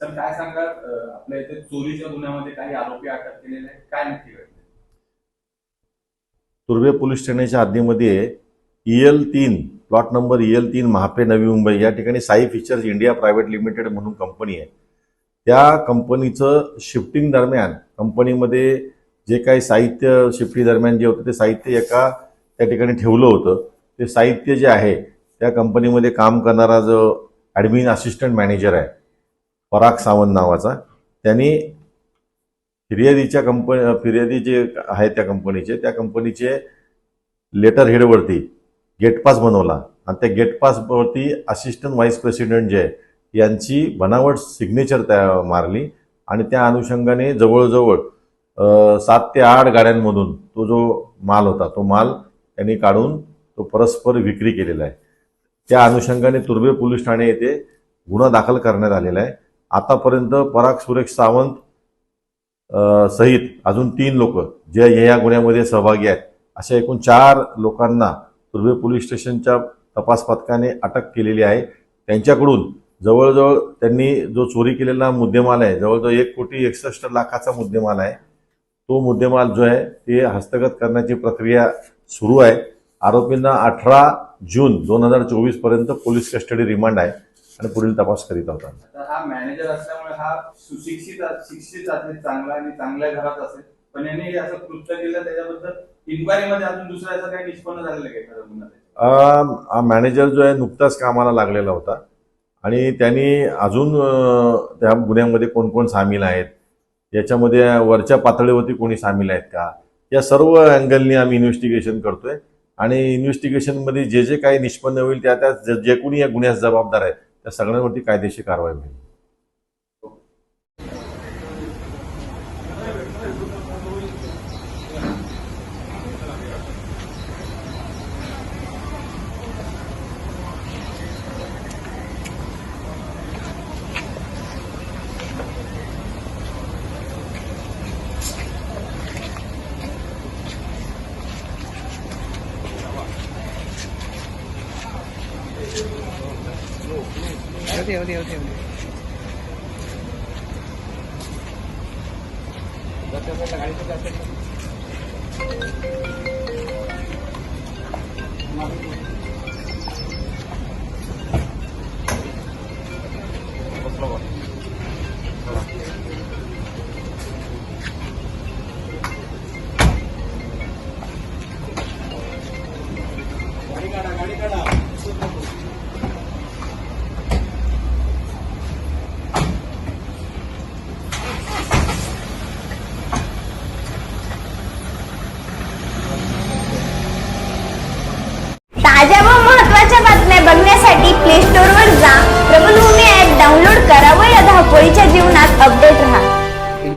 काय सांगाल? आपल्या इथे चोरीच्या गुन्ह्यामध्ये काही आरोपी अटक केलेले आहेत. काय नक्की घडले तुर्वे पोलीस ठाण्याच्या हद्दीमध्ये एल तीन प्लॉट नंबर एल तीन महापे नवी मुंबई या ठिकाणी Sai features India private limited म्हणून कंपनी आहे. त्या कंपनीचं शिफ्टिंग दरम्यान कंपनीमध्ये जे काही साहित्य शिफ्टी दरम्यान जे होतं ते साहित्य एका त्या ठिकाणी ठेवलं होतं. ते साहित्य जे आहे त्या कंपनीमध्ये काम करणारा जो ॲडमिन असिस्टंट मॅनेजर आहे पराग सावंत नावाचा त्यांनी फिर्यादीच्या कंपनी फिर्यादी जे आहे त्या कंपनीचे त्या कंपनीचे लेटर हेडवरती गेटपास बनवला. आणि त्या गेटपासवरती असिस्टंट व्हाईस प्रेसिडेंट जे आहे यांची बनावट सिग्नेचर त्या मारली. आणि त्या अनुषंगाने जवळजवळ सात ते आठ गाड्यांमधून तो जो माल होता तो माल त्यांनी काढून तो परस्पर विक्री केलेला आहे. त्या अनुषंगाने तुर्भे पोलीस ठाणे येथे गुन्हा दाखल करण्यात आलेला आहे. आतापर्यंत पराग सुरेश सावंत सहित अजून तीन लोक जे या गुन्ह्यामध्ये सहभागी आहेत. अशा एकूण चार लोकांना तुर्भे पोलीस स्टेशनच्या तपास पथकाने अटक केलेली आहे. त्यांच्याकडून जवळजवळ त्यांनी जो चोरी केलेला मुद्देमाल आहे जवळजवळ एक कोटी एकसष्ट लाखाचा मुद्देमाल आहे. तो मुद्देमाल जो आहे ते हस्तगत करण्याची प्रक्रिया सुरू आहे. आरोपींना अठरा जून दोन हजार चोवीसपर्यंत पोलीस कस्टडी रिमांड आहे. आणि पुढील तपास करीत होता. हा मॅनेजर असल्यामुळे हा सुशिक्षित शिक्षित असेल चांगला आणि चांगल्या घरात असेल. पण यांनी असं कृत्य केलं त्याच्याबद्दल इन्क्वायरीमध्ये अजून दुसरं असं काही निष्पन्न झालेलं? हा मॅनेजर जो आहे नुकताच कामाला लागलेला होता. आणि त्यांनी अजून त्या गुन्ह्यामध्ये कोण कोण सामील आहेत? याच्यामध्ये वरच्या पातळीवरती कोणी सामील आहेत का? या सर्व अँगलनी आम्ही इन्व्हेस्टिगेशन करतोय. आणि इन्व्हेस्टिगेशनमध्ये जे जे काही निष्पन्न होईल त्या त्या जे कोणी या गुन्ह्यास जबाबदार आहेत त्या सगळ्यांवरती कायदेशीर कारवाई होईल 어디 어디 어디 어디 Gracias.